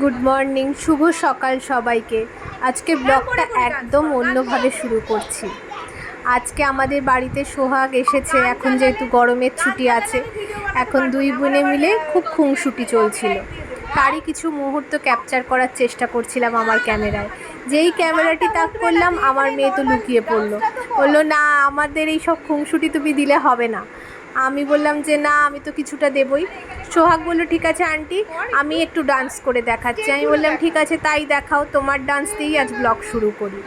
Good morning শুভ সকাল সবাইকে। আজকে ব্লগটা একদম অন্যভাবে শুরু করছি। আজকে আমাদের বাড়িতে সোহাগ এসেছে এখন যেহেতু গরমের ছুটি আছে এখন দুই বোনে মিলে খুব খুংসুটি চলছিল। তারই কিছু মুহূর্ত ক্যাপচার করার চেষ্টা করছিলাম আমার ক্যামেরায়। যেই ক্যামেরাটি তাক করলাম আমার মেয়ে তো লুকিয়ে পড়ল। বলল না আমাদের এই সব খুংসুটি তুমি দিলে হবে না। আমি বললাম যে না আমি তো কিছুটা দেবই। সোহাগ বলল, ঠিক আছে আন্টি, আমি একটু ডান্স করে দেখাচ্ছি। আমি বললাম, ঠিক আছে, তাই দেখাও, তোমার ডান্স দিয়েই আজ ব্লগ শুরু করি।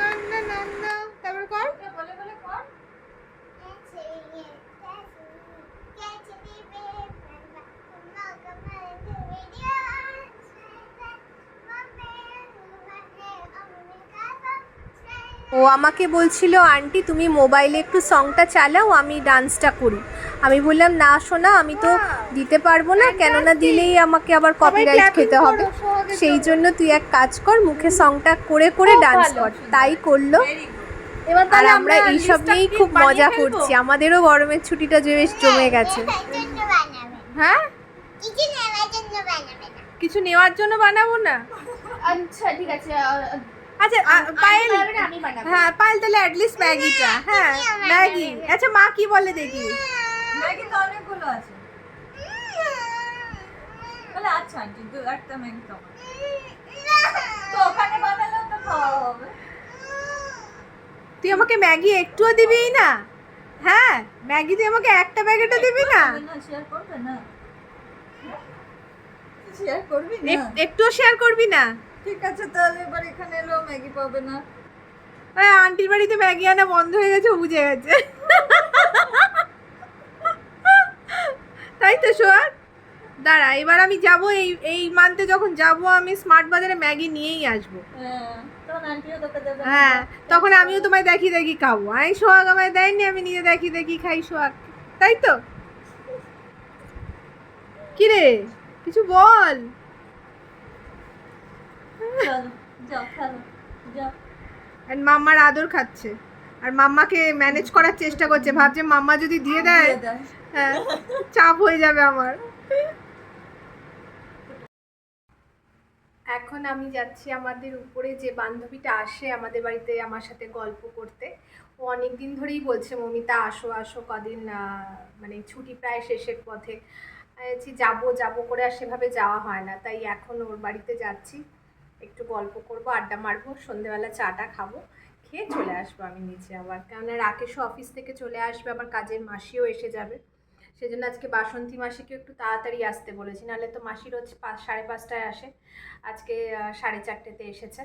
ও আমাকে বলছিল আন্টি তুমি মোবাইলে একটু সংটা চালাও আমি ডান্সটা করি। আমি বললাম না শোনা আমি তো দিতে পারব না কেননা দিলেই আমাকে আবার কপিরাইট খেতে হবে। সেই জন্য তুই এক কাজ কর মুখে সংটা করে করে ডান্স কর। তাই করল। আর আমরা এইসব নিয়েই খুব মজা করছি। আমাদেরও গরমের ছুটিটা যে বেশ জমে গেছে। হ্যাঁ? কিছু নেওয়ার জন্য বানাবো না। আচ্ছা ঠিক আছে আচ্ছা পায়েল হ্যাঁ পায়েল তাহলে অ্যাটলিস্ট ম্যাগিটা হ্যাঁ ম্যাগি। আচ্ছা মা কি বলে দেখি? ম্যাগি তো অনেকগুলো আছে। তাহলে আচ্ছা আন্টি দু একটা ম্যাগি তো তো ওখানে বানালেও তো খাওয়া হবে। তুই আমাকে ম্যাগি একটুও দিবি না? হ্যাঁ ম্যাগি তুই আমাকে একটা প্যাকেটও দিবি না? শেয়ার করবে না? শেয়ার করবি না? একটুও শেয়ার করবি না? ঠিক আছে তাহলে এবার এখানে এলো ম্যাগি পাবে না। হ্যাঁ আন্টির বাড়িতে ম্যাগি আনা বন্ধ হয়ে গেছে বুঝে গেছে। তাই তো সোহাগ? দাঁড়া এবার আমি যাব এই এই মান্থে যখন যাব আমি স্মার্ট বাজারে ম্যাগি নিয়েই আসব। হ্যাঁ তখন হ্যাঁ তখন আমিও তোমায় দেখি দেখি খাব। আমি সোহাগ আমায় দেয়নি আমি নিজে দেখি দেখি খাই সোহাগ। তাই তো? কি রে কিছু বল চলো যাও খেলো যাও আর মাম্মার আদর খাচ্ছে। আর মাম্মাকে ম্যানেজ করার চেষ্টা করছে। ভাবছে মাম্মা যদি দিয়ে দেয়। হ্যাঁ চাপ হয়ে যাবে আমার। এখন আমি যাচ্ছি আমাদের উপরে। যে বান্ধবীটা আসে আমাদের বাড়িতে আমার সাথে গল্প করতে ও অনেক দিন ধরেই বলছে মমিতা আসো আসো কদিন মানে ছুটি প্রায় শেষের পথে। যাব যাব করে আর সেভাবে যাওয়া হয় না। তাই এখন ওর বাড়িতে যাচ্ছি। একটু গল্প করব, আড্ডা মারবো, সন্ধেবেলা চাটা খাব, খেয়ে চলে আসব আমি নিচে আবার। কেননা রাকেশও অফিস থেকে চলে আসবে, আবার কাজের মাসিও এসে যাবে। সেজন্য আজকে বাসন্তী মাসিকে একটু তাড়াতাড়ি আসতে বলেছি, নাহলে তো মাসি রোজ পাঁচ, সাড়ে পাঁচটায় আসে। আজকে সাড়ে চারটেতে এসেছে।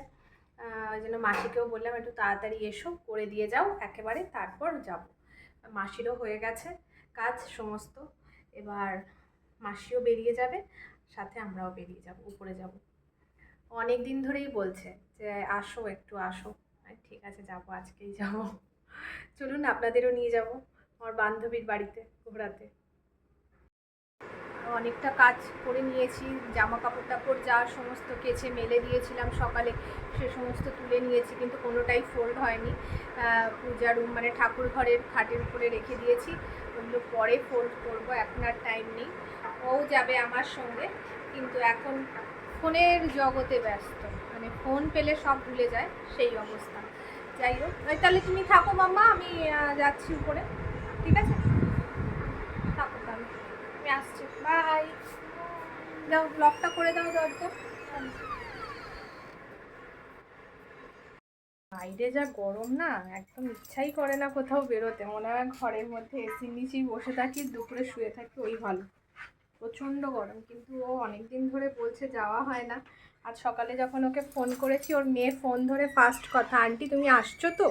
ওই জন্য মাসিকেও বললাম, একটু তাড়াতাড়ি এসো, করে দিয়ে যাও, একেবারে তারপর যাব। মাসিরও হয়ে গেছে কাজ সমস্ত, এবার মাসিও বেরিয়ে যাবে, সাথে আমরাও বেরিয়ে যাব, উপরে যাব। অনেক দিন ধরেই বলছে যে, আসো, একটু আসো। ঠিক আছে, যাব, আজকেই যাব। চলুন, আপনাদেরও নিয়ে যাব আমার বান্ধবীর বাড়িতে ঘোরাতে। অনেকটা কাজ করে নিয়েছি জামা কাপড় টাপড় যা সমস্ত কেচে মেলে দিয়েছিলাম সকালে সে সমস্ত তুলে নিয়েছি, কিন্তু কোনোটাই ফোল্ড হয়নি। পূজা রুম মানে ঠাকুর ঘরের খাটের উপরে রেখে দিয়েছি। ওগুলো পরে ফোল্ড করব, এখন আর টাইম নেই। ও যাবে আমার সঙ্গে, কিন্তু এখন ফোনের জগতে ব্যস্ত। মানে ফোন পেলে সব ভুলে যায় সেই অবস্থা। যাই হোক তাহলে তুমি থাকো মাম্মা, আমি যাচ্ছি উপরে। ঠিক আছে? থাকো তাহলে। আমি আসছি। বাই। যাও ব্লগটা করে দাও দরজা। বাইরে যা গরম না, একদম ইচ্ছাই করে না কোথাও বেরোতে। মনে হয় ঘরের মধ্যে এসির নিচেই বসে থাকি, দুপুরে শুয়ে থাকি, ওই ভালো। প্রচণ্ড গরম, কিন্তু ও অনেক দিন ধরে বলছে যাওয়া হয় না। আজ সকালে যখন ওকে ফোন করেছি, ওর মেয়ে ফোন ধরে ফার্স্ট কথা, আন্টি, তুমি আসছো তো?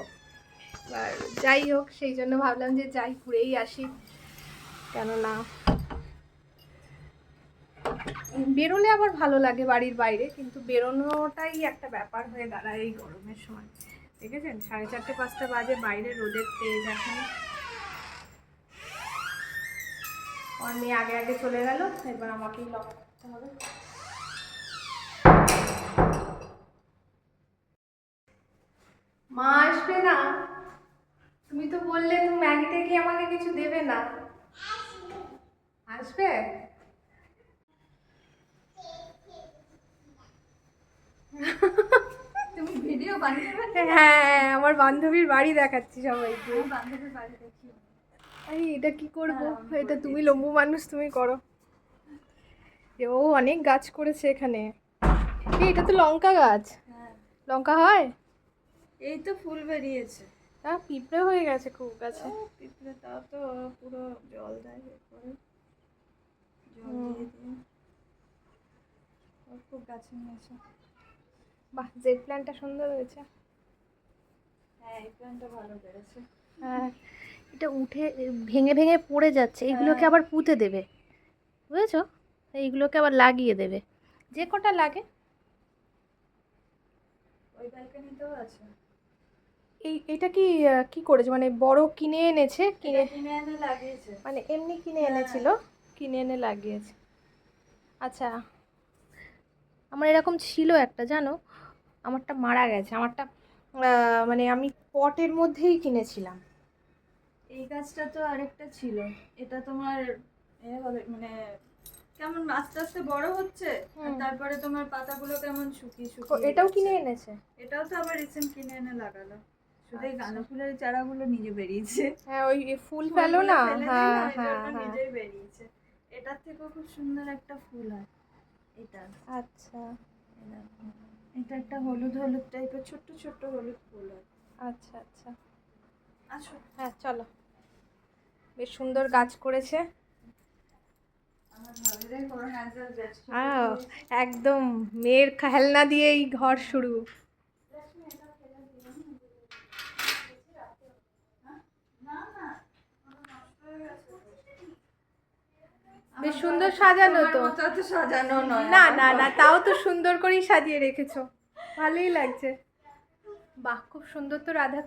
এবার যাই হোক, সেই জন্য ভাবলাম যে যাই, ঘুরেই আসি। কেননা বেরোলে আবার ভালো লাগে বাড়ির বাইরে, কিন্তু বেরোনোটাই একটা ব্যাপার হয়ে দাঁড়ায় এই গরমের সময়। দেখেছেন? সাড়ে চারটে, পাঁচটা বাজে, বাইরে রোদের তেজ, এখন আমার মেয়ে আগে আগে চলে গেল এবার আমাকেই লক করতে হবে। মা আসবে না? তুমি তো বললে তুমি ম্যাগি থেকে আমাকে কিছু দেবে না। আসবে? তুমি ভিডিও বানিয়ে হ্যাঁ আমার বান্ধবীর বাড়ি দেখাচ্ছি সবাইকে। বান্ধবীর বাড়ি দেখি। আরে এটা কি করব? হ্যাঁ, এটা তুমি লম্বু মানুষ তুমি করো। ও অনেক গাছ করেছে এখানে। এটা তো লঙ্কা গাছ। হ্যাঁ। লঙ্কা হয়? এই তো ফুল বেরিয়েছে। হ্যাঁ পিঁপড়ে হয়ে গেছে খুব গাছে। পিঁপড়ে তাও তো পুরো জল দেয় করে জল দিয়ে দিয়ে। খুব গাছে নিয়েছে। বাহ জেড প্ল্যান্টটা সুন্দর হয়েছে। হ্যাঁ এই প্ল্যানটা ভালো বেড়েছে হ্যাঁ। এটা উঠে ভেঙে ভেঙে পড়ে যাচ্ছে এইগুলোকে হ্যাঁ। আবার পুঁতে দেবে। বুঝেছ? এইগুলোকে আবার লাগিয়ে দেবে। যে কটা লাগে? ওই ব্যালকনিতেও আছে। এই এটা কি কি করেছে? মানে বড় কিনে এনেছে? কিনে কিনে কিনে এনে লাগিয়েছে। মানে এমনি কিনে হ্যাঁ। এনেছিল? কিনে এনে লাগিয়েছে। আচ্ছা। আমার এরকম ছিল একটা জানো? আমারটা মারা গেছে। আমারটা মানে আমি পটের মধ্যেই কিনেছিলাম। এই গাছটা তো আরেকটা ছিল। এটা তোমার এ হলে মানে কেমন আস্তে আস্তে বড় হচ্ছে তারপরে তোমার পাতাগুলো কেমন শুকিয়ে শুকিয়ে এটাও কিনে এনেছে? এটাও তো আবার রিসেন্ট কিনে এনে লাগালো। শুধু এই। গাঁদা ফুলের চারাগুলো নিজে বেরিয়েছে। হ্যাঁ ওই ফুল ফেলো না? হ্যাঁ হ্যাঁ হ্যাঁ নিজেই বেরিয়েছে। এটার থেকেও খুব সুন্দর একটা ফুল হয় এটা। আচ্ছা। এটা একটা হলুদ হলুদ টাইপের ছোট্ট ছোট্ট হলুদ ফুল হয়। আচ্ছা আচ্ছা। আসো। হ্যাঁ চলো। বেশ সুন্দর গাছ করেছে। একদম মেয়ের খেলনা দিয়েই ঘর শুরু। বেশ সুন্দর সাজানো তো। সাজানো নয় না না না তাও তো সুন্দর করেই সাজিয়ে রেখেছো। ভালোই লাগছে। বাহ খুব সুন্দর তো রাধা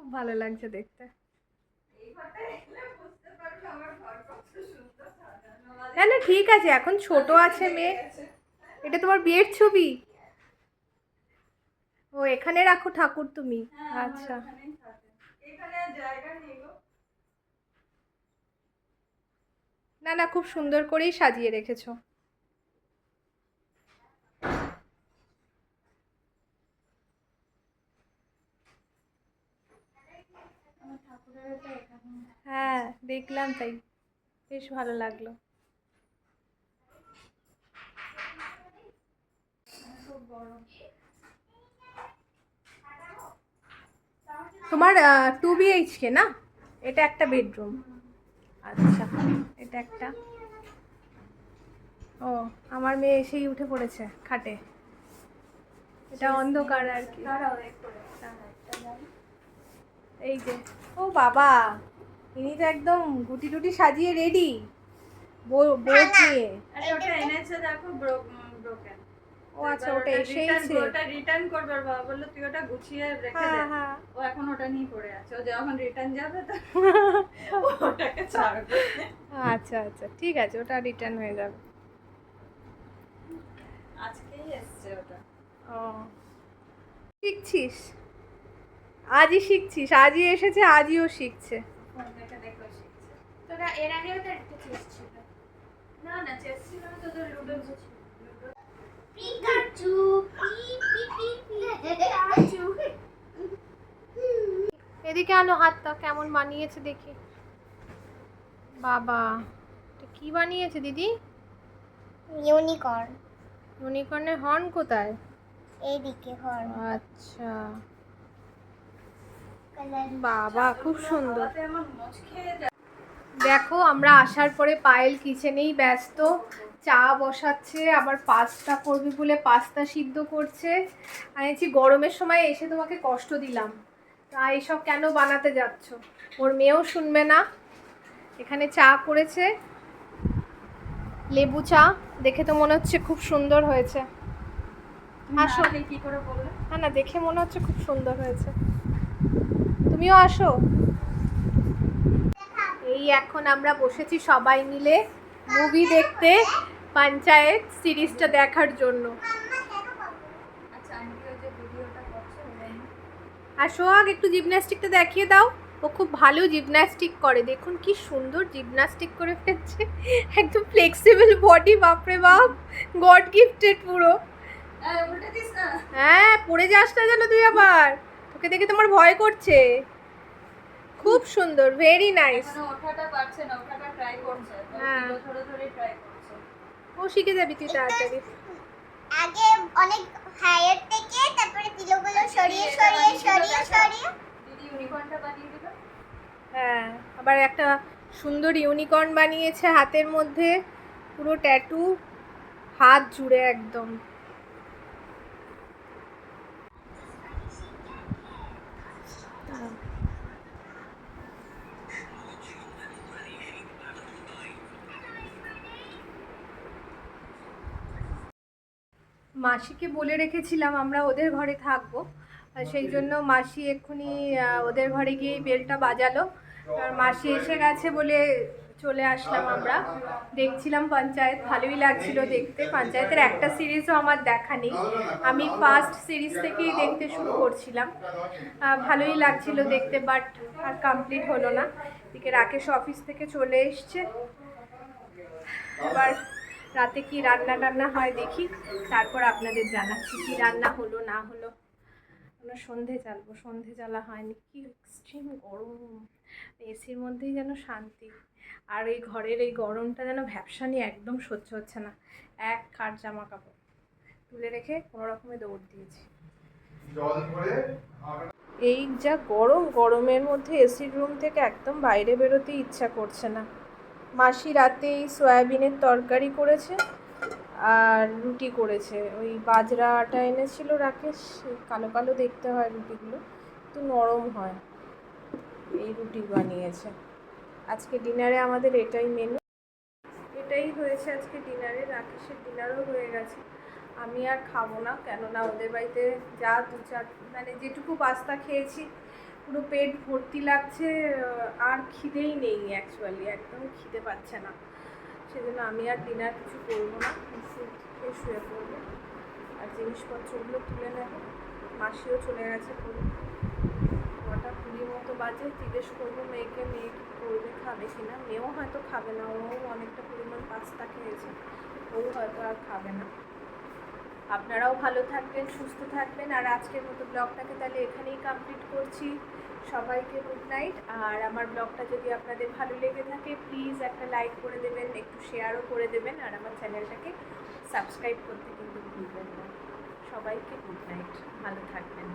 খুব ভালো লাগছে দেখতে। না না ঠিক আছে এখন ছোট আছে মেয়ে। এটা তোমার বিয়ের ছবি? ও এখানে রাখো ঠাকুর তুমি। আচ্ছা। নেই গো। না না খুব সুন্দর করেই সাজিয়ে রেখেছো আমার ঠাকুরের এটা এখানে হ্যাঁ দেখলাম তাই। বেশ ভালো লাগল। তোমার টু বিএইচকে না? এটা একটা বেডরুম আচ্ছা এটা একটা। ও, আমার মেয়ে এসেই উঠে পড়েছে খাটে। এটা অন্ধকার আর কি দাঁড়াও একটু দাঁড়াও, একটা যাই। এই যে ও বাবা ইনি তো একদম গুটি টুটি সাজিয়ে রেডি বোর্ড নিয়ে আরে ওটা এনেছে দেখো ব্রোকেন ও আচ্ছা ওটা এসেইছে। ওটা রিটার্ন করবে। বাবা বলল তুই ওটা গুছিয়ে রেখে দে। হ্যাঁ। হ্যাঁ ও এখন ওটা নিয়ে পড়ে আছে। ও যখন রিটার্ন যাবে তো ওটাকে ছাড়বে। আচ্ছা আচ্ছা ঠিক আছে ওটা রিটার্ন হয়ে যাবে। আজকেই এসছে ওটা। ও। শিখছিস? আজই শিখছিস আজই এসেছে আজইও শিখছে। তোরা এর আগেও তো একটা চেস ছিল। না না চেস ছিল না তোদের লুডো ছিল। পিকাচু পি পি পি পিকাচু এদিকে আনো হাতটা কেমন বানিয়েছে দেখি। বাবা এটা কি বানিয়েছে দিদি? ইউনিকর্ন ইউনিকর্নের হর্ন কোথায়? এইদিকে হর্ন আচ্ছা। বাবা খুব সুন্দর। দেখো আমরা আসার পরে পায়েল কিচেনেই ব্যস্ত। চা বসাচ্ছে আবার পাস্তা করবে বলে পাস্তা সিদ্ধ করছে। আনিছি গরমের সময় এসে তোমাকে কষ্ট দিলাম। তা এসব কেন বানাতে যাচ্ছ? ওর মেয়েও শুনবে না। এখানে চা করেছে। লেবু চা দেখে তো মনে হচ্ছে খুব সুন্দর হয়েছে। আসো। কি করে বললে? না না দেখে মনে হচ্ছে খুব সুন্দর হয়েছে। তুমিও আসো। এই এখন আমরা বসেছি সবাই মিলে মুভি দেখতে পঞ্চায়েত সিরিজটা দেখার জন্য। আচ্ছা আর সোহাগ একটু জিমন্যাস্টিকটা দেখিয়ে দাও। ও খুব ভালো জিমন্যাস্টিক করে। দেখুন কি সুন্দর জিমন্যাস্টিক করে ফেলছে। একদম ফ্লেক্সিবল বডি বাপরে বাপ। গড গিফটেড পুরো। হ্যাঁ পড়ে যাস না যেন তুই আবার। তোকে দেখে তোমার ভয় করছে। খুব সুন্দর ভেরি নাইস ওঠাটা পারছে না? ওঠাটা ট্রাই করছে হ্যাঁ। ধরে ধরে ট্রাই করছে। ও শিখে যাবি তুই তাড়াতাড়ি। আগে অনেক হায়ার থেকে তারপরে পিলোগুলো সরিয়ে সরিয়ে সরিয়ে সরিয়ে। দিদি ইউনিকর্নটা বানিয়ে দিল? হ্যাঁ আবার একটা সুন্দর ইউনিকর্ন বানিয়েছে হাতের মধ্যে পুরো ট্যাটু হাত জুড়ে একদম। মাসিকে বলে রেখেছিলাম আমরা ওদের ঘরে থাকব। সেই জন্য মাসি এক্ষুনি ওদের ঘরে গিয়ে বেলটা বাজালো। আর মাসি এসে গেছে বলে চলে আসলাম আমরা। দেখছিলাম পঞ্চায়েত ভালোই লাগছিল দেখতে। পঞ্চায়েতের একটা সিরিজও আমার দেখা নেই। আমি ফার্স্ট সিরিজ থেকেই দেখতে শুরু করছিলাম। ভালোই লাগছিল দেখতে বাট আর কমপ্লিট হলো না। এদিকে রাকেশ অফিস থেকে চলে এসছে। এবার রাতে কি রান্না টান্না হয় দেখি। তারপর আপনাদের জানাচ্ছি কি রান্না হলো না হলো। আমরা সন্ধে চালবো সন্ধে জ্বালা হয়নি। কি এক্সট্রিম গরম। এসির মধ্যেই যেন শান্তি। আর এই ঘরের এই গরমটা যেন ভ্যাপসানি একদম সহ্য হচ্ছে না। এক কাঠ জামা কাপড় তুলে রেখে কোনো রকমে দৌড় দিয়েছি। এই যা গরম গরমের মধ্যে এসির রুম থেকে একদম বাইরে বেরোতে ইচ্ছা করছে না। মাসি রাতে এই সয়াবিনের তরকারি করেছে আর রুটি করেছে। ওই বাজরা আটা এনেছিল রাকেশ কালো কালো দেখতে হয় রুটিগুলো, একটু নরম হয়। এই রুটি বানিয়েছে। আজকে ডিনারে আমাদের এটাই মেনু এটাই হয়েছে আজকে ডিনারে, রাকেশের ডিনারও হয়ে গেছে। আমি আর খাব না, কেননা ওদের বাড়িতে যা দু চার মানে যেটুকু পাস্তা খেয়েছি পুরো পেট ভর্তি লাগছে আর খিদেই নেই অ্যাকচুয়ালি একদম খিদে পাচ্ছে না। সেজন্য আমি আর ডিনার কিছু করব না ওষুধ খেয়ে শুয়ে পড়ব। আর জিনিসপত্রগুলো তুলে নেব। মাসিও চলে গেছে করে নটা কুড়ি মতো বাজে, জিজ্ঞেস করব মেয়েকে, মেয়ে কী করবে, খাবে কি না মেয়েও হয়তো খাবে না, ও অনেকটা পরিমাণ পাস্তা খেয়েছে। ও হয়তো আর খাবে না। আপনারাও ভালো থাকবেন, সুস্থ থাকবেন। আর আজকের মতো ব্লগটাকে তাহলে এখানেই কমপ্লিট করছি। সবাইকে গুড নাইট আর আমার ব্লগটা যদি আপনাদের ভালো লেগে থাকে প্লিজ একটা লাইক করে দেবেন, একটু শেয়ারও করে দেবেন। আর আমার চ্যানেলটাকে সাবস্ক্রাইব করতে কিন্তু ভুলবেন না। সবাইকে গুড নাইট ভালো থাকবেন।